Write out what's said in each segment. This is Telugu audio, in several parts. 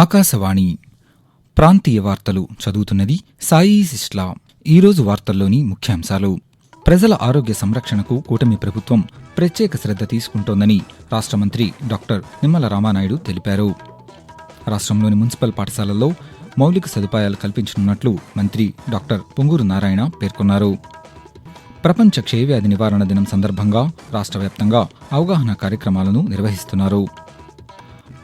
ఆకాశవాణి ప్రాంతీయ వార్తలు చదువుతున్నది సాయి సిస్లా. ఈరోజు వార్తల్లోని ముఖ్యాంశాలు. ప్రజల ఆరోగ్య సంరక్షణకు కూటమి ప్రభుత్వం ప్రత్యేక శ్రద్ధ తీసుకుంటోందని రాష్ట్ర మంత్రి డాక్టర్ నిమ్మల రామానాయుడు తెలిపారు. రాష్ట్రంలోని మున్సిపల్ పాఠశాలల్లో మౌలిక సదుపాయాలు కల్పించనున్నట్లు మంత్రి డాక్టర్ పొంగూరు నారాయణ పేర్కొన్నారు. ప్రపంచ క్షయవ్యాధి నివారణ దినం సందర్భంగా రాష్ట్ర వ్యాప్తంగా అవగాహన కార్యక్రమాలను నిర్వహిస్తున్నారు.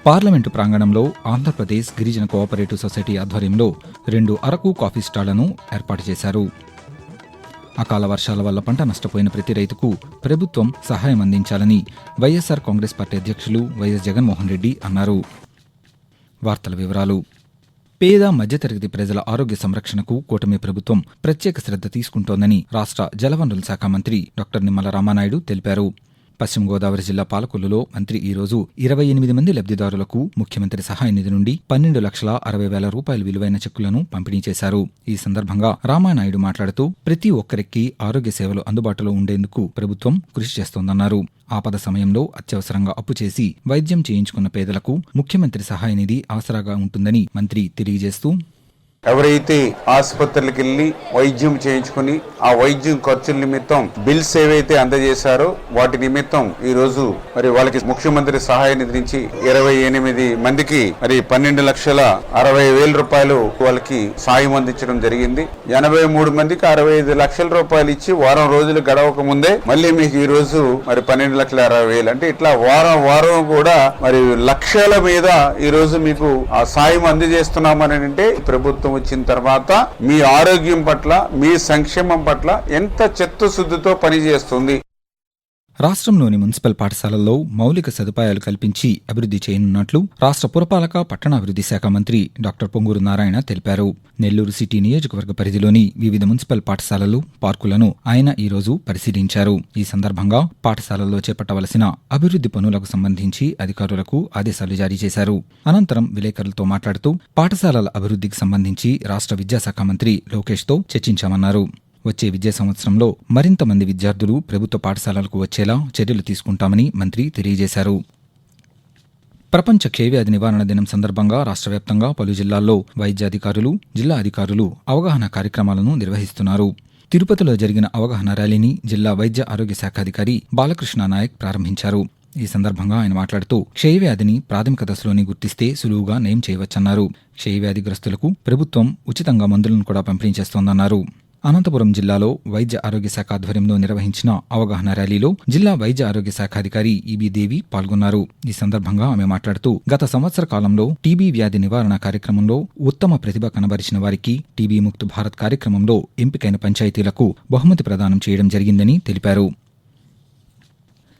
పార్లమెంటు ప్రాంగణంలో ఆంధ్రప్రదేశ్ గిరిజన కోఆపరేటివ్ సొసైటీ ఆధ్వర్యంలో రెండు అరకు కాఫీ స్టాళ్ళను ఏర్పాటు చేశారు. అకాల వర్షాల వల్ల పంట నష్టపోయిన ప్రతి రైతుకు ప్రభుత్వం సహాయం అందించాలని వైఎస్సార్ కాంగ్రెస్ పార్టీ అధ్యక్షులు వైఎస్ జగన్మోహన్ రెడ్డి అన్నారు. వార్తల వివరాలు. పేద మధ్యతరగతి ప్రజల ఆరోగ్య సంరక్షణకు కూటమి ప్రభుత్వం ప్రత్యేక శ్రద్ధ తీసుకుంటోందని రాష్ట్ర జలవనరుల శాఖ మంత్రి డాక్టర్ నిమ్మల రామానాయుడు తెలిపారు. పశ్చిమ గోదావరి జిల్లా పాలకొల్లులో మంత్రి ఈ రోజు ఇరవై ఎనిమిది మంది లబ్ధిదారులకు ముఖ్యమంత్రి సహాయ నిధి నుండి పన్నెండు లక్షల అరవై వేల రూపాయల విలువైన చెక్కులను పంపిణీ చేశారు. ఈ సందర్భంగా రామానాయుడు మాట్లాడుతూ ప్రతి ఒక్కరికి ఆరోగ్య సేవలు అందుబాటులో ఉండేందుకు ప్రభుత్వం కృషి చేస్తోందన్నారు. ఆపద సమయంలో అత్యవసరంగా అప్పు చేసి వైద్యం చేయించుకున్న పేదలకు ముఖ్యమంత్రి సహాయ నిధి ఆసరాగా ఉంటుందని మంత్రి తెలియజేస్తూ ఎవరైతే ఆసుపత్రులకు వెళ్ళి వైద్యం చేయించుకుని ఆ వైద్యం ఖర్చుల నిమిత్తం బిల్స్ ఏవైతే అందజేశారో వాటి నిమిత్తం ఈ రోజు మరి వాళ్ళకి ముఖ్యమంత్రి సహాయ నిధి నుంచి ఇరవై ఎనిమిది మందికి మరి పన్నెండు లక్షల అరవై వేల రూపాయలు వాళ్ళకి సాయం అందించడం జరిగింది. ఎనభై మూడు మందికి అరవై ఐదు లక్షల రూపాయలు ఇచ్చి వారం రోజులు గడవక ముందే మళ్ళీ మీకు ఈ రోజు మరి పన్నెండు లక్షల అరవై వేలు. అంటే ఇట్లా వారం వారం కూడా మరి లక్షల మీద ఈ రోజు మీకు ఆ సాయం అందజేస్తున్నామని అంటే ప్రభుత్వం వచ్చిన తర్వాత మీ ఆరోగ్యం పట్ల మీ సంక్షేమం పట్ల ఎంత చిత్తశుద్ధితో పనిచేస్తుంది? రాష్ట్రంలోని మున్సిపల్ పాఠశాలల్లో మౌలిక సదుపాయాలు కల్పించి అభివృద్ధి చేయనున్నట్లు రాష్ట్ర పురపాలక పట్టణాభివృద్ధి శాఖ మంత్రి డాక్టర్ పొంగూరు నారాయణ తెలిపారు. నెల్లూరు సిటీ నియోజకవర్గ పరిధిలోని వివిధ మున్సిపల్ పాఠశాలలు పార్కులను ఆయన ఈరోజు పరిశీలించారు. ఈ సందర్భంగా పాఠశాలల్లో చేపట్టవలసిన అభివృద్ధి పనులకు సంబంధించి అధికారులకు ఆదేశాలు జారీ చేశారు. అనంతరం విలేకరులతో మాట్లాడుతూ పాఠశాలల అభివృద్ధికి సంబంధించి రాష్ట్ర విద్యాశాఖ మంత్రి లోకేష్తో చర్చించామన్నారు. వచ్చే విద్యా సంవత్సరంలో మరింత మంది విద్యార్థులు ప్రభుత్వ పాఠశాలలకు వచ్చేలా చర్యలు తీసుకుంటామని మంత్రి తెలియజేశారు. ప్రపంచ క్షయవ్యాధి నివారణ దినం సందర్భంగా రాష్ట్ర వ్యాప్తంగా పలు జిల్లాల్లో వైద్యాధికారులు జిల్లా అధికారులు అవగాహన కార్యక్రమాలను నిర్వహిస్తున్నారు. తిరుపతిలో జరిగిన అవగాహన ర్యాలీని జిల్లా వైద్య ఆరోగ్య శాఖ అధికారి బాలకృష్ణ నాయక్ ప్రారంభించారు. ఈ సందర్భంగా ఆయన మాట్లాడుతూ క్షయవ్యాధిని ప్రాథమిక దశలోనే గుర్తిస్తే సులువుగా నయం చేయవచ్చన్నారు. క్షయవ్యాధిగ్రస్తులకు ప్రభుత్వం ఉచితంగా మందులను కూడా పంపిణీ చేస్తోందన్నారు. అనంతపురం జిల్లాలో వైద్య ఆరోగ్య శాఖ ఆధ్వర్యంలో నిర్వహించిన అవగాహన ర్యాలీలో జిల్లా వైద్య ఆరోగ్య శాఖ అధికారి ఈబీ దేవి పాల్గొన్నారు. ఈ సందర్భంగా ఆమె మాట్లాడుతూ గత సంవత్సర కాలంలో టీబీ వ్యాధి నివారణ కార్యక్రమంలో ఉత్తమ ప్రతిభ కనబరిచిన వారికి టీబీ ముక్త్ భారత్ కార్యక్రమంలో ఎంపికైన పంచాయతీలకు బహుమతి ప్రదానం చేయడం జరిగిందని తెలిపారు.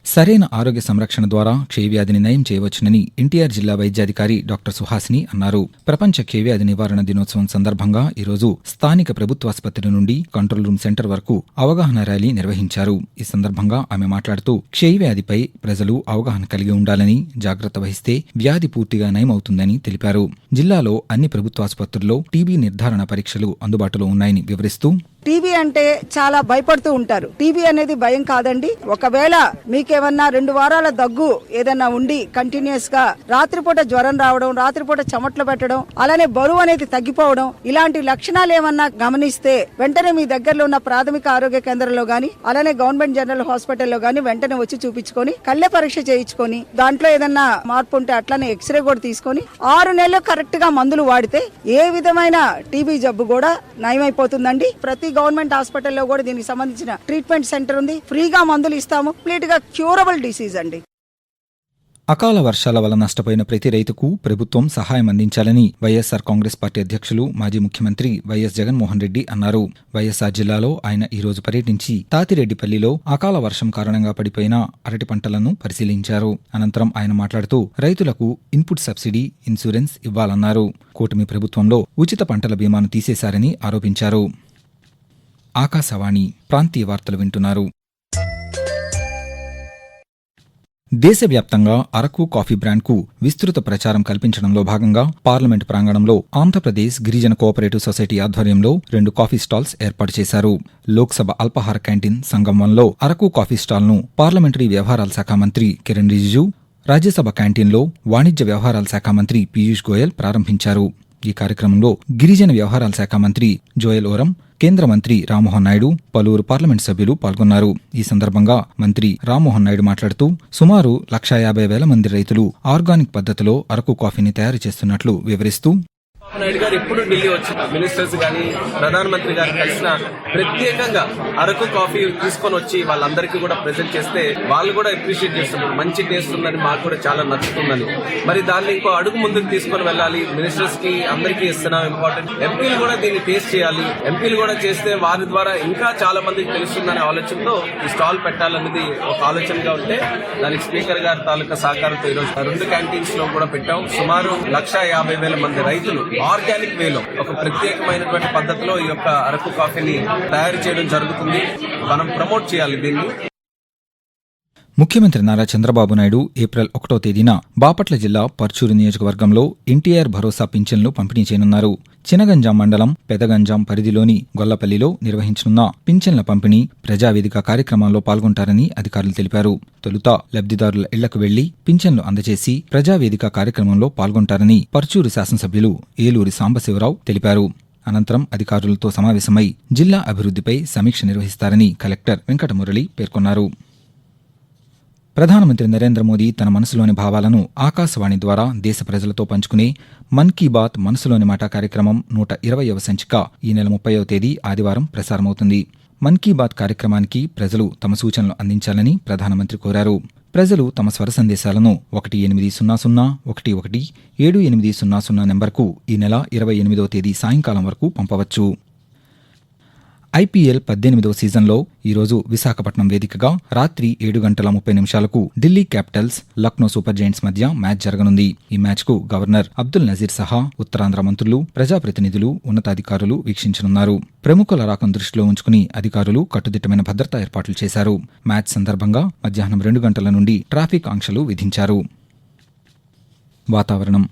సరైన ఆరోగ్య సంరక్షణ ద్వారా క్షయవ్యాధిని నయం చేయవచ్చునని ఎన్టీఆర్ జిల్లా వైద్యాధికారి డాక్టర్ సుహాసిని అన్నారు. ప్రపంచ క్షయవ్యాధి నివారణ దినోత్సవం సందర్భంగా ఈరోజు స్థానిక ప్రభుత్వాసుపత్రి నుండి కంట్రోల్ రూమ్ సెంటర్ వరకు అవగాహన ర్యాలీ నిర్వహించారు. ఈ సందర్భంగా ఆమె మాట్లాడుతూ క్షయవ్యాధిపై ప్రజలు అవగాహన కలిగి ఉండాలని జాగ్రత్త వహిస్తే వ్యాధి పూర్తిగా నయమవుతుందని తెలిపారు. జిల్లాలో అన్ని ప్రభుత్వాసుపత్రుల్లో టీబీ నిర్ధారణ పరీక్షలు అందుబాటులో ఉన్నాయని వివరిస్తూ టీబీ అంటే చాలా భయపడుతూ ఉంటారు. టీబీ అనేది భయం కాదండి. ఒకవేళ మీకేమన్నా రెండు వారాల దగ్గు ఏదన్నా ఉండి కంటిన్యూస్గా రాత్రిపూట జ్వరం రావడం రాత్రిపూట చెమట్లు పెట్టడం అలానే బరువు అనేది తగ్గిపోవడం ఇలాంటి లక్షణాలు ఏమన్నా గమనిస్తే వెంటనే మీ దగ్గరలో ఉన్న ప్రాథమిక ఆరోగ్య కేంద్రంలో గాని అలానే గవర్నమెంట్ జనరల్ హాస్పిటల్లో గాని వెంటనే వచ్చి చూపించుకొని కళ్ళె పరీక్ష చేయించుకొని దాంట్లో ఏదన్నా మార్పు ఉంటే అట్లానే ఎక్స్రే కూడా తీసుకొని ఆరు నెలలు కరెక్ట్గా మందులు వాడితే ఏ విధమైన టీబీ జబ్బు కూడా నయమైపోతుందండి. ప్రతి గవర్నమెంట్ హాస్పిటల్లో కూడా దీనికి సంబంధించిన ట్రీట్మెంట్ సెంటర్ ఉంది. ఫ్రీగా మందులు ఇస్తాము. కంప్లీట్గా క్యూరబుల్ డిసీజ్ అండి. అకాల వర్షాల వల్ల నష్టపోయిన ప్రతి రైతుకు ప్రభుత్వం సహాయం అందించాలని వైఎస్సార్ కాంగ్రెస్ పార్టీ అధ్యక్షులు మాజీ ముఖ్యమంత్రి వైఎస్ జగన్మోహన్ రెడ్డి అన్నారు. వైఎస్సార్ జిల్లాలో ఆయన ఈ రోజు పర్యటించి తాతిరెడ్డిపల్లిలో అకాల వర్షం కారణంగా పడిపోయిన అరటి పంటలను పరిశీలించారు. అనంతరం ఆయన మాట్లాడుతూ రైతులకు ఇన్పుట్ సబ్సిడీ ఇన్సూరెన్స్ ఇవ్వాలన్నారు. కూటమి ప్రభుత్వంలో ఉచిత పంటల బీమాను తీసేశారని ఆరోపించారు. ఆకాశవాణి ప్రాంతీయ వార్తలు వింటున్నారు. దేశవ్యాప్తంగా అరకు కాఫీ బ్రాండ్కు విస్తృత ప్రచారం కల్పించడంలో భాగంగా పార్లమెంట్ ప్రాంగణంలో ఆంధ్రప్రదేశ్ గిరిజన కోఆపరేటివ్ సొసైటీ ఆధ్వర్యంలో రెండు కాఫీ స్టాల్స్ ఏర్పాటు చేశారు. లోక్సభ అల్పాహార క్యాంటీన్ సంగమంలో అరకు కాఫీ స్టాల్ను పార్లమెంటరీ వ్యవహారాల శాఖ మంత్రి కిరణ్ రిజిజు రాజ్యసభ క్యాంటీన్లో వాణిజ్య వ్యవహారాల శాఖ మంత్రి పీయూష్ గోయల్ ప్రారంభించారు. ఈ కార్యక్రమంలో గిరిజన వ్యవహారాల శాఖ మంత్రి జోయల్ ఓరం కేంద్ర మంత్రి రామ్మోహన్ నాయుడు పలువురు పార్లమెంట్ సభ్యులు పాల్గొన్నారు. ఈ సందర్భంగా మంత్రి రామ్మోహన్ నాయుడు మాట్లాడుతూ సుమారు లక్షా యాభై వేల మంది రైతులు ఆర్గానిక్ పద్ధతిలో అరకు కాఫీని తయారు చేస్తున్నట్లు వివరిస్తూ నాయుడు గారు ఎప్పుడు ఢిల్లీ వచ్చిన మినిస్టర్స్ కానీ ప్రధానమంత్రి గారు కలిసిన ప్రత్యేకంగా అరకు కాఫీ తీసుకొని వచ్చి వాళ్ళందరికీ కూడా ప్రెజెంట్ చేస్తే వాళ్ళు కూడా అప్రిషియేట్ చేస్తున్నారు. మంచి టేస్ట్ ఉందని మాకు కూడా చాలా నచ్చుతుందని. మరి దాన్ని ఇంకో అడుగు ముందుకు తీసుకొని వెళ్ళాలి. మినిస్టర్స్కి అందరికీ ఇస్తున్నాం ఇంపార్టెంట్ ఎంపీలు కూడా దీన్ని టేస్ట్ చేయాలి. ఎంపీలు కూడా చేస్తే వారి ద్వారా ఇంకా చాలా మందికి తెలుస్తుందనే ఆలోచనతో ఈ స్టాల్ పెట్టాలన్నది ఒక ఆలోచనగా ఉంటే దానికి స్పీకర్ గారి తాలూకా సహకారంతో ఈరోజు రెండు క్యాంటీన్స్లో కూడా పెట్టాం. సుమారు లక్ష యాభై వేల మంది రైతులు ఆర్గానిక్ వేలో ఒక ప్రత్యేకమైనటువంటి పద్ధతిలో ఈ యొక్క అరకు కాఫీని తయారు చేయడం జరుగుతుంది. మనం ప్రమోట్ చేయాలి దీన్ని. ముఖ్యమంత్రి నారా చంద్రబాబు నాయుడు ఏప్రిల్ ఒకటో తేదీన బాపట్ల జిల్లా పర్చూరు నియోజకవర్గంలో ఎన్టీఆర్ భరోసా పింఛన్లు పంపిణీ చేయనున్నారు. చినగంజాం మండలం పెదగంజాం పరిధిలోని గొల్లపల్లిలో నిర్వహించనున్న పింఛన్ల పంపిణీ ప్రజావేదిక కార్యక్రమంలో పాల్గొంటారని అధికారులు తెలిపారు. తొలుత లబ్ధిదారుల ఇళ్ళకు వెళ్ళి పింఛన్లు అందజేసి ప్రజావేదిక కార్యక్రమంలో పాల్గొంటారని పర్చూరు శాసనసభ్యులు ఏలూరి సాంబశివరావు తెలిపారు. అనంతరం అధికారులతో సమావేశమై జిల్లా అభివృద్ధిపై సమీక్ష నిర్వహిస్తారని కలెక్టర్ వెంకటమురళి పేర్కొన్నారు. ప్రధానమంత్రి నరేంద్ర మోదీ తన మనసులోని భావాలను ఆకాశవాణి ద్వారా దేశ ప్రజలతో పంచుకునే మన్ కీ బాత్ మనసులోని మాట కార్యక్రమం నూట ఇరవయవ సంచిక ఈ నెల ముప్పైవ తేదీ ఆదివారం ప్రసారమవుతుంది. మన్ కీ బాత్ కార్యక్రమానికి ప్రజలు తమ సూచనలు అందించాలని ప్రధానమంత్రి కోరారు. ప్రజలు తమ స్వర సందేశాలను ఒకటి ఎనిమిది సున్నా సున్నా ఒకటి ఒకటి ఏడు ఎనిమిది సున్నా సున్నా నెంబర్కు ఈ నెల ఇరవై ఎనిమిదవ తేదీ సాయంకాలం వరకు పంపవచ్చు. ఐపీఎల్ పద్దెనిమిదవ సీజన్లో ఈరోజు విశాఖపట్నం వేదికగా రాత్రి ఏడు గంటల ముప్పై నిమిషాలకు Delhi Capitals Lucknow Super Giants మధ్య మ్యాచ్ జరగనుంది. ఈ మ్యాచ్కు గవర్నర్ అబ్దుల్ నజీర్ సహా ఉత్తరాంధ్ర మంత్రులు ప్రజాప్రతినిధులు ఉన్నతాధికారులు వీక్షించనున్నారు. ప్రముఖుల రాకం దృష్టిలో ఉంచుకుని అధికారులు కట్టుదిట్టమైన భద్రతా ఏర్పాట్లు చేశారు. మ్యాచ్ సందర్భంగా మధ్యాహ్నం రెండు గంటల నుండి ట్రాఫిక్ ఆంక్షలు విధించారు. వాతావరణం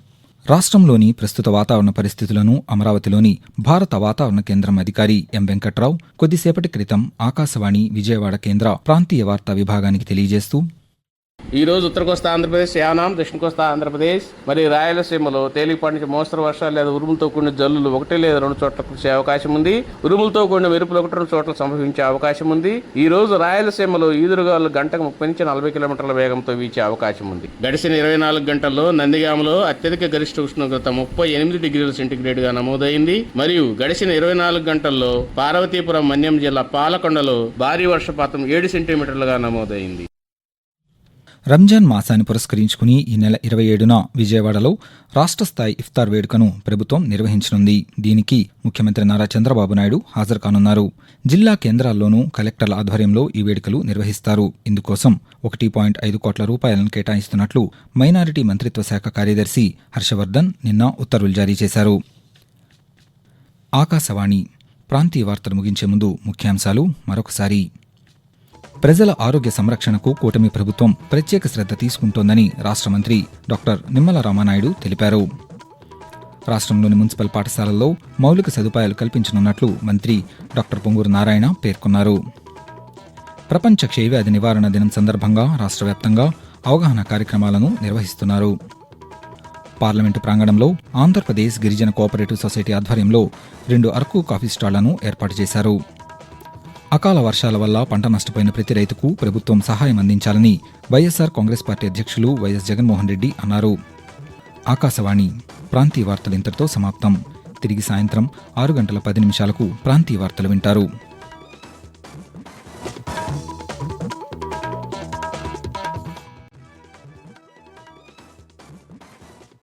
రాష్ట్రంలోని ప్రస్తుత వాతావరణ పరిస్థితులను అమరావతిలోని భారత వాతావరణ కేంద్రం అధికారి ఎం వెంకట్రావు కొద్దిసేపటి క్రితం ఆకాశవాణి విజయవాడ కేంద్ర ప్రాంతీయ వార్తా విభాగానికి తెలియజేస్తూ ఈ రోజు ఉత్తర కోస్తా ఆంధ్రప్రదేశ్ యానాం దక్షిణ కోస్తా ఆంధ్రప్రదేశ్ మరియు రాయలసీమలో తేలికపాటి నుంచి మోస్తరు వర్షాలు లేదా ఉరుములతో కూడిన జల్లులు ఒకటి లేదా రెండు చోట్ల కురిసే అవకాశం ఉంది. ఉరుములతో కూడిన మెరుపులు ఒకటి రెండు చోట్ల సంభవించే అవకాశం ఉంది. ఈ రోజు రాయలసీమలో ఈదురుగాలు గంటకు ముప్పై నుంచి నలభై కిలోమీటర్ల వేగంతో వీచే అవకాశం ఉంది. గడిచిన ఇరవై నాలుగు గంటల్లో నందిగామలో అత్యధిక గరిష్ట ఉష్ణోగ్రత ముప్పై ఎనిమిది డిగ్రీల సెంటీగ్రేడ్గా నమోదైంది. మరియు గడిచిన ఇరవై నాలుగు గంటల్లో పార్వతీపురం మన్యం జిల్లా పాలకొండలో భారీ వర్షపాతం ఏడు సెంటీమీటర్లుగా నమోదైంది. రంజాన్ మాసాన్ని పురస్కరించుకుని ఈ నెల ఇరవై ఏడున విజయవాడలో రాష్ట్ర స్థాయి ఇఫ్తార్ వేడుకను ప్రభుత్వం నిర్వహించనుంది. దీనికి ముఖ్యమంత్రి నారా చంద్రబాబు నాయుడు హాజరు కానున్నారు జిల్లా కేంద్రాల్లోనూ కలెక్టర్ల ఆధ్వర్యంలో ఈ వేడుకలు నిర్వహిస్తారు. ఇందుకోసం ఒకటి పాయింట్ ఐదు కోట్ల రూపాయలను కేటాయిస్తున్నట్లు మైనారిటీ మంత్రిత్వ శాఖ కార్యదర్శి హర్షవర్ధన్ నిన్న ఉత్తర్వులు జారీ చేశారు. ఆకాశవాణి ప్రాంతీయ వార్తలు ముగించే ముందు ముఖ్యాంశాలు మరొకసారి. ప్రజల ఆరోగ్య సంరక్షణకు కూటమి ప్రభుత్వం ప్రత్యేక శ్రద్ధ తీసుకుంటోందని రాష్ట్ర మంత్రి డాక్టర్ నిమ్మల రామానాయుడు తెలిపారు. రాష్ట్రంలోని మున్సిపల్ పాఠశాలల్లో మౌలిక సదుపాయాలు కల్పించనున్నట్లు మంత్రి డాక్టర్ పొంగూరు నారాయణ పేర్కొన్నారు. ప్రపంచ క్షయవ్యాధి నివారణ దినం సందర్భంగా రాష్ట్ర వ్యాప్తంగా అవగాహన కార్యక్రమాలను నిర్వహిస్తున్నారు. పార్లమెంటు ప్రాంగణంలో ఆంధ్రప్రదేశ్ గిరిజన కోఆపరేటివ్ సొసైటీ ఆధ్వర్యంలో రెండు అరకు కాఫీ స్టాళ్ళను ఏర్పాటు చేశారు. అకాల వర్షాల వల్ల పంట నష్టపోయిన ప్రతి రైతుకు ప్రభుత్వం సహాయం అందించాలని వైఎస్సార్ కాంగ్రెస్ పార్టీ అధ్యక్షులు వైఎస్ జగన్మోహన్ రెడ్డి అన్నారు. ఆకాశవాణి ప్రాంతీయ వార్తలు ఇంతటితో సమాప్తం. తిరిగి సాయంత్రం ఆరు గంటల పది నిమిషాలకు ప్రాంతీయ వార్తలు వింటారు.